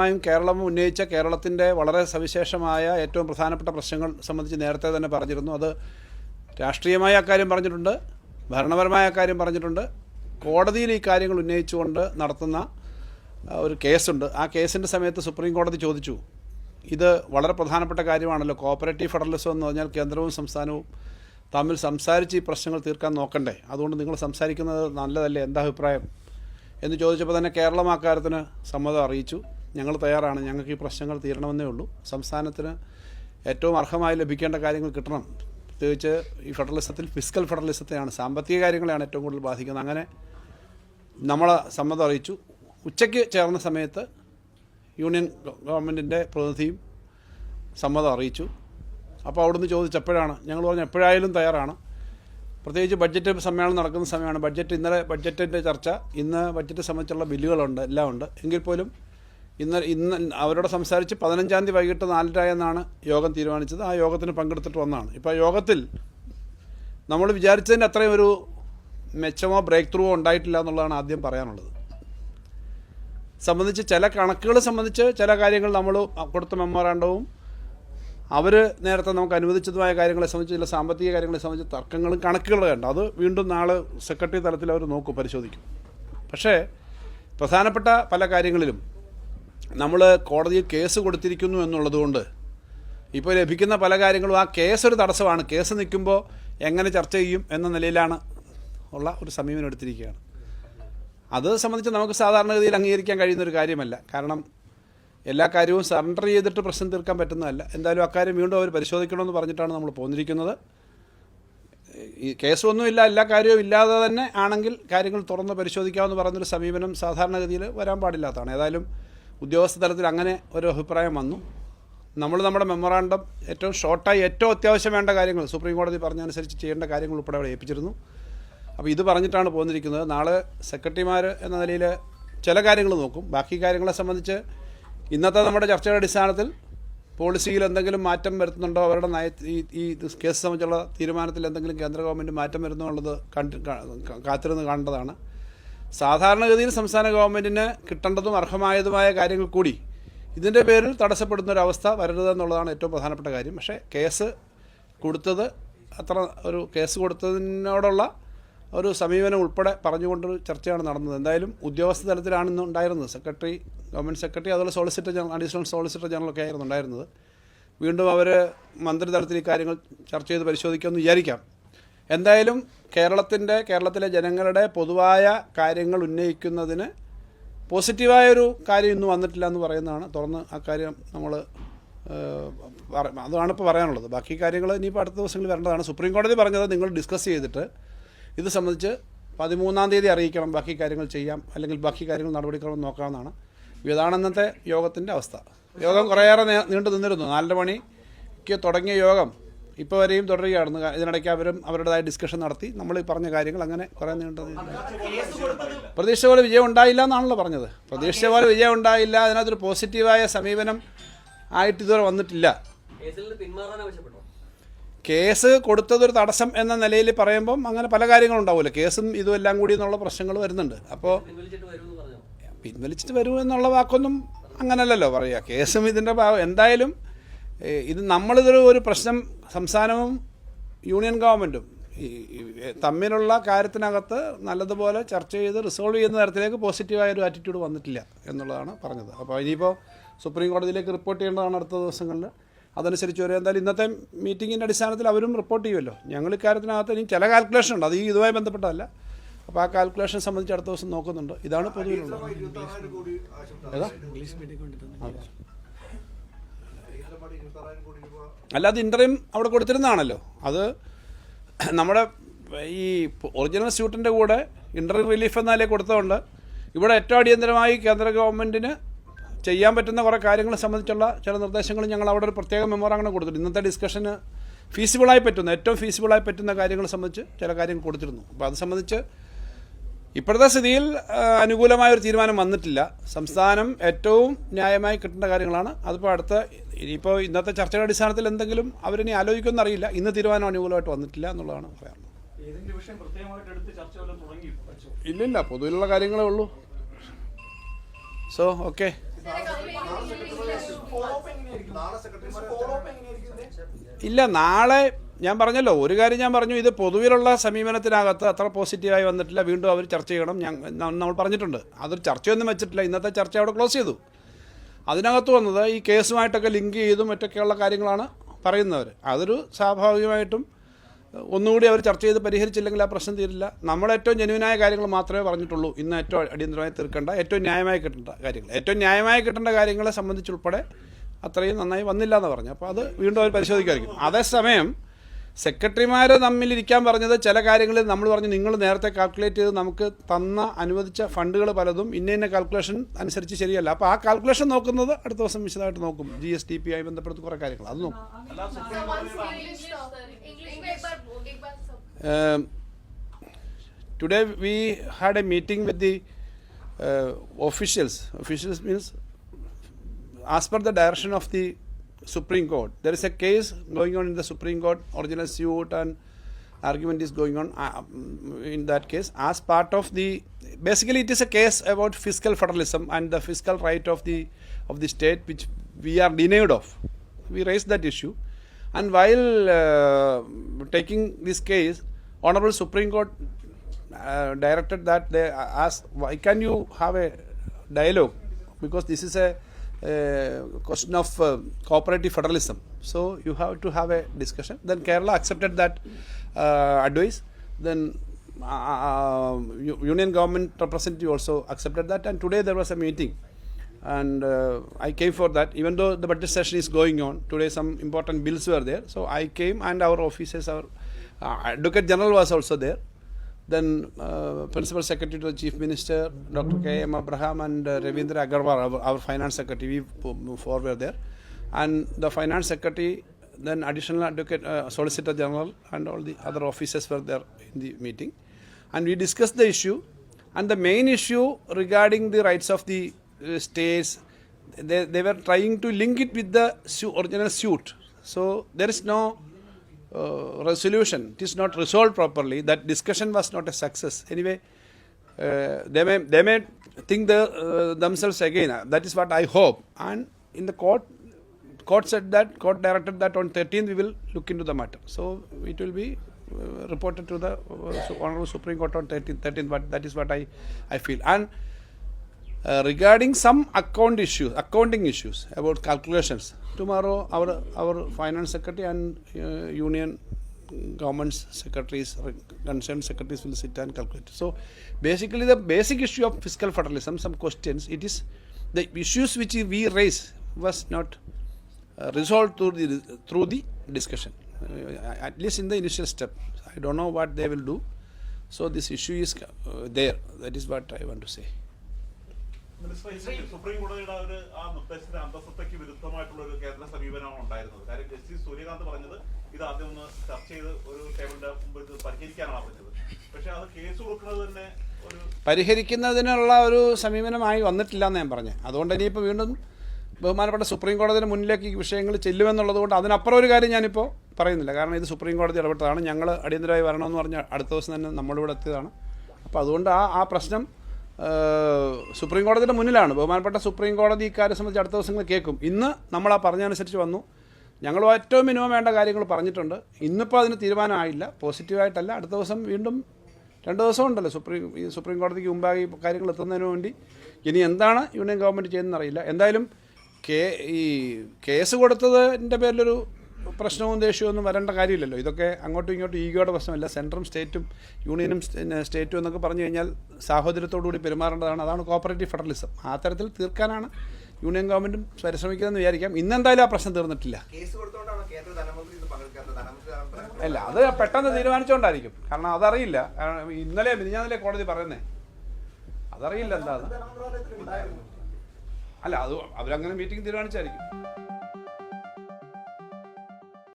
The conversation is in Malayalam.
ായും കേരളം ഉന്നയിച്ച കേരളത്തിന്റെ വളരെ സവിശേഷമായ ഏറ്റവും പ്രധാനപ്പെട്ട പ്രശ്നങ്ങൾ സംബന്ധിച്ച് നേരത്തെ തന്നെ പറഞ്ഞിരുന്നു. അത് രാഷ്ട്രീയമായ അക്കാര്യം പറഞ്ഞിട്ടുണ്ട് ഭരണപരമായ അക്കാര്യം പറഞ്ഞിട്ടുണ്ട്. കോടതിയിൽ ഈ കാര്യങ്ങൾ ഉന്നയിച്ചുകൊണ്ട് നടത്തുന്ന ഒരു കേസുണ്ട്. ആ കേസിന്റെ സമയത്ത് സുപ്രീം കോടതി ചോദിച്ചു ഇത് വളരെ പ്രധാനപ്പെട്ട കാര്യമാണല്ലോ കോപ്പറേറ്റീവ് ഫെഡറലിസം എന്ന് പറഞ്ഞാൽ കേന്ദ്രവും സംസ്ഥാനവും തമ്മിൽ സംസാരിച്ച് ഈ പ്രശ്നങ്ങൾ തീർക്കാൻ നോക്കണ്ടേ? അതുകൊണ്ട് നിങ്ങൾ സംസാരിക്കുന്നത് നല്ലതല്ലേ? എന്താ അഭിപ്രായം? എന്ന് ചോദിച്ചപ്പോൾ തന്നെ കേരളം ആ കാര്യത്തിന് സമ്മതം അറിയിച്ചു. ഞങ്ങൾ തയ്യാറാണ്. ഞങ്ങൾക്ക് ഈ പ്രശ്നങ്ങൾ തീരണമെന്നേ ഉള്ളൂ. സംസ്ഥാനത്തിന് ഏറ്റവും അർഹമായി ലഭിക്കേണ്ട കാര്യങ്ങൾ കിട്ടണം. പ്രത്യേകിച്ച് ഈ ഫെഡറലിസത്തിൽ ഫിസിക്കൽ ഫെഡറലിസത്തെയാണ് സാമ്പത്തിക കാര്യങ്ങളെയാണ് ഏറ്റവും കൂടുതൽ ബാധിക്കുന്നത്. അങ്ങനെ നമ്മൾ സമ്മതം അറിയിച്ചു. ഉച്ചയ്ക്ക് ചേർന്ന സമയത്ത് യൂണിയൻ ഗവൺമെന്റിന്റെ പ്രതിനിധിയും സമ്മതം അറിയിച്ചു. അപ്പോൾ അവിടുന്ന് ചോദിച്ചപ്പോഴാണ് ഞങ്ങൾ പറഞ്ഞു എപ്പോഴായാലും തയ്യാറാണ്. പ്രത്യേകിച്ച് ബഡ്ജറ്റ് സമ്മേളനം നടക്കുന്ന സമയമാണ്. ബഡ്ജറ്റ് ഇന്നലെ ബഡ്ജറ്റിന്റെ ചർച്ച ഇന്ന് ബഡ്ജറ്റ് സംബന്ധിച്ചുള്ള ബില്ലുകളുണ്ട് എല്ലാം ഉണ്ട്. എങ്കിൽ പോലും ഇന്ന് ഇന്ന് അവരോട് സംസാരിച്ച് പതിനഞ്ചാം തീയതി വൈകിട്ട് നാലര എന്നാണ് യോഗം തീരുമാനിച്ചത്. ആ യോഗത്തിന് പങ്കെടുത്തിട്ട് വന്നതാണ് ഇപ്പോൾ യോഗത്തിൽ നമ്മൾ വിചാരിച്ചതിന്റെ അത്രയും ഒരു മെച്ചമോ ബ്രേക്ക് ത്രൂവോ ഉണ്ടായിട്ടില്ല എന്നുള്ളതാണ് ആദ്യം പറയാനുള്ളത്. സംബന്ധിച്ച് ചില കണക്കുകൾ സംബന്ധിച്ച് ചില കാര്യങ്ങൾ നമ്മൾ കൊടുത്ത മെമ്മോറാണ്ടവും അവർ നേരത്തെ നമുക്ക് അനുവദിച്ചതുമായ കാര്യങ്ങളെ സംബന്ധിച്ച് ചില സാമ്പത്തിക കാര്യങ്ങളെ സംബന്ധിച്ച് തർക്കങ്ങളും കണക്കുകളും ഉണ്ട്. അത് വീണ്ടും നാളെ സെക്രട്ടറി തലത്തിൽ അവർ നോക്കും പരിശോധിക്കും. പക്ഷേ പ്രധാനപ്പെട്ട പല കാര്യങ്ങളിലും നമ്മൾ കോടതിയിൽ കേസ് കൊടുത്തിരിക്കുന്നു എന്നുള്ളതുകൊണ്ട് ഇപ്പോൾ ലഭിക്കുന്ന പല കാര്യങ്ങളും ആ കേസ് ഒരു തടസ്സമാണ്. കേസ് നിൽക്കുമ്പോൾ എങ്ങനെ ചർച്ച ചെയ്യും എന്ന നിലയിലാണ് ഉള്ള ഒരു സമീപനം എടുത്തിരിക്കുകയാണ്. അത് സംബന്ധിച്ച് നമുക്ക് സാധാരണഗതിയിൽ അംഗീകരിക്കാൻ കഴിയുന്ന ഒരു കാര്യമല്ല. കാരണം എല്ലാ കാര്യവും സറണ്ടർ ചെയ്തിട്ട് പ്രശ്നം തീർക്കാൻ പറ്റുന്നതല്ല. എന്തായാലും അക്കാര്യം വീണ്ടും അവർ പരിശോധിക്കണമെന്ന് പറഞ്ഞിട്ടാണ് നമ്മൾ പോന്നിരിക്കുന്നത്. ഈ കേസൊന്നുമില്ല എല്ലാ കാര്യവും ഇല്ലാതെ തന്നെ ആണെങ്കിൽ കാര്യങ്ങൾ തുറന്ന് പരിശോധിക്കാമെന്ന് പറയുന്നൊരു സമീപനം സാധാരണഗതിയിൽ വരാൻ പാടില്ലാത്തതാണ്. ഏതായാലും ഉദ്യോഗസ്ഥ തലത്തിൽ അങ്ങനെ ഒരു അഭിപ്രായം വന്നു. നമ്മൾ നമ്മുടെ മെമ്മറാണ്ടം ഏറ്റവും ഷോർട്ടായി ഏറ്റവും അത്യാവശ്യം വേണ്ട കാര്യങ്ങൾ സുപ്രീം കോടതി പറഞ്ഞനുസരിച്ച് ചെയ്യേണ്ട കാര്യങ്ങൾ ഉൾപ്പെടെ അവിടെ ഏൽപ്പിച്ചിരുന്നു. അപ്പോൾ ഇത് പറഞ്ഞിട്ടാണ് പോന്നിരിക്കുന്നത്. നാളെ സെക്രട്ടറിമാർ എന്ന നിലയിൽ ചില കാര്യങ്ങൾ നോക്കും. ബാക്കി കാര്യങ്ങളെ സംബന്ധിച്ച് ഇന്നത്തെ നമ്മുടെ ചർച്ചയുടെ അടിസ്ഥാനത്തിൽ പോളിസിയിൽ എന്തെങ്കിലും മാറ്റം വരുത്തുന്നുണ്ടോ? അവരുടെ നയ ഈ കേസ് സംബന്ധിച്ചുള്ള തീരുമാനത്തിൽ എന്തെങ്കിലും കേന്ദ്ര ഗവൺമെന്റ് മാറ്റം വരുന്നോ എന്നുള്ളത് കണ്ട് കാത്തിരുന്ന് കാണേണ്ടതാണ്. സാധാരണഗതിയിൽ സംസ്ഥാന ഗവൺമെന്റിന് കിട്ടേണ്ടതും അർഹമായതുമായ കാര്യങ്ങൾ കൂടി ഇതിന്റെ പേരിൽ തടസ്സപ്പെടുന്ന ഒരു അവസ്ഥ വരരുതെന്നുള്ളതാണ് ഏറ്റവും പ്രധാനപ്പെട്ട കാര്യം. പക്ഷേ കേസ് കൊടുത്തത് അത്ര ഒരു കേസ് കൊടുത്തതിനോടുള്ള ഒരു സമീപനം ഉൾപ്പെടെ പറഞ്ഞുകൊണ്ടൊരു ചർച്ചയാണ് നടന്നത്. എന്തായാലും ഉദ്യോഗസ്ഥ തലത്തിലാണ് ഇന്ന് ഉണ്ടായിരുന്നത്. സെക്രട്ടറി ഗവൺമെന്റ് സെക്രട്ടറി അതുപോലെ solicitor general additional solicitor general ഒക്കെ ആയിരുന്നു ഉണ്ടായിരുന്നത്. വീണ്ടും അവർ മന്ത്രിതലത്തിൽ ഈ കാര്യങ്ങൾ ചർച്ച ചെയ്ത് പരിശോധിക്കുമെന്ന് വിചാരിക്കാം. എന്തായാലും കേരളത്തിന്റെ കേരളത്തിലെ ജനങ്ങളുടെ പൊതുവായ കാര്യങ്ങൾ ഉന്നയിക്കുന്നതിന് പോസിറ്റീവായൊരു കാര്യം ഇന്ന് വന്നിട്ടില്ല എന്ന് പറയുന്നതാണ്. തുറന്ന് ആ കാര്യം നമ്മൾ അതാണ് ഇപ്പോൾ പറയാനുള്ളത്. ബാക്കി കാര്യങ്ങൾ ഇനിയിപ്പോൾ അടുത്ത ദിവസങ്ങളിൽ വരേണ്ടതാണ്. സുപ്രീം കോടതി പറഞ്ഞത് നിങ്ങൾ ഡിസ്കസ് ചെയ്തിട്ട് ഇത് സംബന്ധിച്ച് പതിമൂന്നാം തീയതി അറിയിക്കണം. ബാക്കി കാര്യങ്ങൾ ചെയ്യാം. അല്ലെങ്കിൽ ബാക്കി കാര്യങ്ങൾ നടപടിക്രമം നോക്കാമെന്നാണ് ഇതാണ് ഇന്നത്തെ യോഗത്തിന്റെ അവസ്ഥ. യോഗം കുറേയേറെ നീണ്ടു നിന്നിരുന്നു നാലര മണിക്ക് തുടങ്ങിയ യോഗം. ഇപ്പോൾ വരെയും തുടരുകയായിരുന്നു ഇതിനിടയ്ക്ക് അവരും അവരുടേതായ ഡിസ്കഷൻ നടത്തി. നമ്മൾ പറഞ്ഞ കാര്യങ്ങൾ അങ്ങനെ കുറേ നീണ്ടത് പ്രതീക്ഷ പോലെ വിജയം ഉണ്ടായില്ല എന്നാണല്ലോ പറഞ്ഞത്. പ്രതീക്ഷ പോലെ വിജയം ഉണ്ടായില്ല. അതിനകത്തൊരു പോസിറ്റീവായ സമീപനം ആയിട്ട് ഇതുവരെ വന്നിട്ടില്ല. കേസ് കൊടുത്തതൊരു തടസ്സം എന്ന നിലയിൽ പറയുമ്പം അങ്ങനെ പല കാര്യങ്ങളും ഉണ്ടാവില്ല കേസും ഇതും എല്ലാം കൂടി എന്നുള്ള പ്രശ്നങ്ങൾ വരുന്നുണ്ട്. അപ്പോൾ പിൻവലിച്ചിട്ട് വരും എന്നുള്ള വാക്കൊന്നും അങ്ങനല്ലല്ലോ പറയുക കേസും ഇതിന്റെ ഭാഗം എന്തായാലും ഇത് നമ്മളിതൊരു ഒരു പ്രശ്നം സംസ്ഥാനവും യൂണിയൻ ഗവൺമെന്റും തമ്മിലുള്ള കാര്യത്തിനകത്ത് നല്ലതുപോലെ ചർച്ച ചെയ്ത് റിസോൾവ് ചെയ്യുന്ന തരത്തിലേക്ക് പോസിറ്റീവായ ഒരു ആറ്റിറ്റ്യൂഡ് വന്നിട്ടില്ല എന്നുള്ളതാണ് പറഞ്ഞത്. അപ്പോൾ ഇനിയിപ്പോൾ സുപ്രീം കോടതിയിലേക്ക് റിപ്പോർട്ട് ചെയ്യേണ്ടതാണ് അടുത്ത ദിവസങ്ങളിൽ. അതനുസരിച്ച് വരും എന്തായാലും ഇന്നത്തെ മീറ്റിങ്ങിന്റെ അടിസ്ഥാനത്തിൽ അവരും റിപ്പോർട്ട് ചെയ്യുമല്ലോ. ഞങ്ങൾ ഇക്കാര്യത്തിനകത്ത് ഇനി ചില കാൽക്കുലേഷൻ ഉണ്ട്. അത് ഈ ഇതുമായി ബന്ധപ്പെട്ടതല്ല. അപ്പോൾ ആ കാൽക്കുലേഷൻ സംബന്ധിച്ച് അടുത്ത ദിവസം നോക്കുന്നുണ്ട്. ഇതാണ് പൊതുവിലുള്ളത് ഏതാ. അല്ല അത് ഇന്റർവ്യൂ അവിടെ കൊടുത്തിരുന്നതാണല്ലോ. അത് നമ്മുടെ ഈ ഒറിജിനൽ സ്യൂട്ടിന്റെ കൂടെ ഇന്റർവ്യൂ റിലീഫ് എന്നാലേ കൊടുത്തതുകൊണ്ട് ഇവിടെ ഏറ്റവും അടിയന്തരമായി കേന്ദ്ര ഗവൺമെന്റിന് ചെയ്യാൻ പറ്റുന്ന കുറേ കാര്യങ്ങളെ സംബന്ധിച്ചുള്ള ചില നിർദ്ദേശങ്ങൾ ഞങ്ങൾ അവിടെ ഒരു പ്രത്യേക മെമ്മോറാങ്ങനെ കൊടുത്തിട്ടുണ്ട്. ഇന്നത്തെ ഡിസ്കഷന് ഫീസിബിളായി പറ്റുന്ന ഏറ്റവും ഫീസിബിളായി പറ്റുന്ന കാര്യങ്ങളെ സംബന്ധിച്ച് ചില കാര്യങ്ങൾ കൊടുത്തിരുന്നു. അപ്പോൾ അത് സംബന്ധിച്ച് ഇപ്പോഴത്തെ സ്ഥിതിയിൽ അനുകൂലമായ ഒരു തീരുമാനം വന്നിട്ടില്ല. സംസ്ഥാനം ഏറ്റവും ന്യായമായി കിട്ടേണ്ട കാര്യങ്ങളാണ്. അതിപ്പോൾ അടുത്ത ഇനിയിപ്പോൾ ഇന്നത്തെ ചർച്ചയുടെ അടിസ്ഥാനത്തിൽ എന്തെങ്കിലും അവരിനി ആലോചിക്കുമെന്ന് അറിയില്ല. ഇന്ന് തീരുമാനം അനുകൂലമായിട്ട് വന്നിട്ടില്ല എന്നുള്ളതാണ് പറയാറുള്ളത് ഇല്ലില്ല പൊതുവിലുള്ള കാര്യങ്ങളേ ഉള്ളൂ. സോ ഓക്കെ ഇല്ല നാളെ ഞാൻ പറഞ്ഞല്ലോ ഒരു കാര്യം ഞാൻ പറഞ്ഞു ഇത് പൊതുവിലുള്ള സമീപനത്തിനകത്ത് അത്ര പോസിറ്റീവായി വന്നിട്ടില്ല വീണ്ടും അവർ ചർച്ച ചെയ്യണം ഞാൻ നമ്മൾ പറഞ്ഞിട്ടുണ്ട്. അതൊരു ചർച്ചയൊന്നും വെച്ചിട്ടില്ല ഇന്നത്തെ ചർച്ച അവിടെ ക്ലോസ് ചെയ്തു. അതിനകത്ത് വന്നത് ഈ കേസുമായിട്ടൊക്കെ ലിങ്ക് ചെയ്തും മറ്റൊക്കെയുള്ള കാര്യങ്ങളാണ് പറയുന്നവർ അതൊരു സ്വാഭാവികമായിട്ടും ഒന്നുകൂടി അവർ ചർച്ച ചെയ്ത് പരിഹരിച്ചില്ലെങ്കിൽ ആ പ്രശ്നം തീരില്ല. നമ്മൾ ഏറ്റവും ജനുവിനായ കാര്യങ്ങൾ മാത്രമേ പറഞ്ഞിട്ടുള്ളൂ. ഇന്ന് ഏറ്റവും അടിയന്തരമായി തീർക്കേണ്ട ഏറ്റവും ന്യായമായി കിട്ടേണ്ട കാര്യങ്ങൾ. ഏറ്റവും ന്യായമായി കിട്ടേണ്ട കാര്യങ്ങളെ സംബന്ധിച്ചുൾപ്പെടെ അത്രയും നന്നായി വന്നില്ല എന്ന് പറഞ്ഞു അപ്പോൾ അത് വീണ്ടും അവർ പരിശോധിക്കുമായിരിക്കും. അതേസമയം സെക്രട്ടറിമാർ തമ്മിലിരിക്കാൻ പറഞ്ഞത് ചില കാര്യങ്ങളിൽ നമ്മൾ പറഞ്ഞു നിങ്ങൾ നേരത്തെ കാൽക്കുലേറ്റ് ചെയ്ത് നമുക്ക് തന്ന അനുവദിച്ച ഫണ്ടുകൾ പലതും ഇന്ന ഇന്ന കാൽക്കുലേഷൻ അനുസരിച്ച് ശരിയല്ല. അപ്പോൾ ആ കാൽക്കുലേഷൻ നോക്കുന്നത് അടുത്ത ദിവസം വിശദമായിട്ട് നോക്കും. ജി എസ് ടി പി ആയി ബന്ധപ്പെടുത്തി കുറേ കാര്യങ്ങൾ. അത് നോക്കും. Today we had a meeting with the officials officials means as per the direction of as Supreme Court. There is a case going on in the Supreme Court, original suit and argument is going on uh, in that case. As part of the, basically it is a case about fiscal federalism and the fiscal right of the of the state which we are denied of. We raised that issue. And while uh, taking this case, Honorable Supreme Court uh, directed that they asked, why can you have a dialogue? Because this is a, question of uh, cooperative federalism. So you have to have a discussion. Then Kerala accepted that uh, advice. Then uh, union government representative also accepted that. And today there was a meeting and uh, I came for that. Even though the budget session is going on today, some important bills were there. So I came, and our officers, our uh, Advocate General was also there. Then uh, Principal Secretary to the Chief Minister, Dr. K. M. Abraham, and uh, Ravindra Agarwal, our, our Finance Secretary, we four were there, and the Finance Secretary. Then additional advocate, uh, solicitor general, and all the other officers were there in the meeting, and we discussed the issue. And the main issue regarding the rights of the uh, states, they, they were trying to link it with the su- original suit. So there is no uh, resolution. It is not resolved properly. That discussion was not a success. Anyway, uh, they may they may think the, uh, themselves again. Uh, That is what I hope. And in the court, court said that court directed that on 13th we will look into the matter. So it will be uh, reported to the uh, Honorable Supreme Court on 13th. 13th. But that is what I I feel. And uh, regarding some account issues, accounting issues about calculations, tomorrow our our finance secretary and uh, union government secretaries, concerned secretaries will sit and calculate. So, basically, the basic issue of fiscal federalism, some questions, it is the issues which we raise was not uh, resolved through the through the discussion. Uh, at least in the initial step, I don't know what they will do. So this issue is there. That is what I want to say. Supreme കോടതിയുടെ ഒരു ആ നിർദ്ദേശത്തിന്റെ അന്തസ്സത്തയ്ക്ക് വിരുദ്ധമായിട്ടുള്ള ഒരു കേന്ദ്ര സമീപനമാണ് ഉണ്ടായിരുന്നത്. കാര്യം ജസ്റ്റിസ് സൂര്യകാന്ത് പറഞ്ഞത് ഇത് ആദ്യം ഒന്ന് ചർച്ച ചെയ്ത് ഒരു ടേബിളിന്റെ മുമ്പ് ഇത് പരിഹരിക്കാനാണ് പറഞ്ഞത്. പക്ഷെ അത് കേസ് കൊടുക്കുന്നത് തന്നെ ഒരു പരിഹരിക്കുന്നതിനുള്ള ഒരു സമീപനമായി വന്നിട്ടില്ല എന്ന് ഞാൻ പറഞ്ഞു. അതുകൊണ്ട് ഇനിയിപ്പോൾ വീണ്ടും ബഹുമാനപ്പെട്ട സുപ്രീം കോടതിയുടെ മുന്നിലേക്ക് ഈ വിഷയങ്ങൾ ചെല്ലുമെന്നുള്ളത് കൊണ്ട് അതിനപ്പുറം ഒരു കാര്യം ഞാനിപ്പോൾ പറയുന്നില്ല. കാരണം ഇത് സുപ്രീം കോടതി ഇടപെട്ടതാണ്. ഞങ്ങൾ അടിയന്തരമായി വരണമെന്ന് പറഞ്ഞ അടുത്ത ദിവസം തന്നെ നമ്മളിവിടെ എത്തിയതാണ്. അപ്പോൾ അതുകൊണ്ട് ആ ആ പ്രശ്നം സുപ്രീം കോടതിയുടെ മുന്നിലാണ്. ബഹുമാനപ്പെട്ട സുപ്രീം കോടതി ഇക്കാര്യം സംബന്ധിച്ച് അടുത്ത ദിവസങ്ങൾ കേൾക്കും. ഇന്ന് നമ്മൾ ആ പറഞ്ഞനുസരിച്ച് വന്നു. ഞങ്ങൾ ഏറ്റവും മിനിമം വേണ്ട കാര്യങ്ങൾ പറഞ്ഞിട്ടുണ്ട്. ഇന്നിപ്പോൾ അതിന് തീരുമാനമായില്ല. പോസിറ്റീവായിട്ടല്ല. അടുത്ത ദിവസം വീണ്ടും രണ്ട് ദിവസം ഉണ്ടല്ലോ സുപ്രീം ഈ സുപ്രീം കോടതിക്ക് മുമ്പാകെ ഈ കാര്യങ്ങൾ എത്തുന്നതിന് വേണ്ടി. ഇനി എന്താണ് യൂണിയൻ ഗവൺമെന്റ് ചെയ്യുന്നതെന്ന് അറിയില്ല. എന്തായാലും കേ ഈ കേസ് കൊടുത്തതിന്റെ പേരിലൊരു പ്രശ്നവും ദേഷ്യവും ഒന്നും വരേണ്ട കാര്യമില്ലല്ലോ. ഇതൊക്കെ അങ്ങോട്ടും ഇങ്ങോട്ടും ഈഗോയുടെ പ്രശ്നമല്ല. സെൻട്രും സ്റ്റേറ്റും യൂണിയനും സ്റ്റേറ്റും എന്നൊക്കെ പറഞ്ഞു കഴിഞ്ഞാൽ സാഹോദര്യത്തോടുകൂടി പെരുമാറേണ്ടതാണ്. അതാണ് കോപ്പറേറ്റീവ് ഫെഡറലിസം. ആ തരത്തിൽ തീർക്കാനാണ് യൂണിയൻ ഗവൺമെന്റും പരിശ്രമിക്കുന്നതെന്ന് വിചാരിക്കാം. ഇന്നെന്തായാലും ആ പ്രശ്നം തീർന്നിട്ടില്ല. അല്ല അത് പെട്ടെന്ന് തീരുമാനിച്ചുകൊണ്ടായിരിക്കും കാരണം അതറിയില്ല. ഇന്നലെ മിനിഞ്ഞാന്നല്ലേ കോടതി പറയുന്നേ? അതറിയില്ല എന്താ അല്ല അത് അവരങ്ങനെ മീറ്റിംഗ് തീരുമാനിച്ചായിരിക്കും.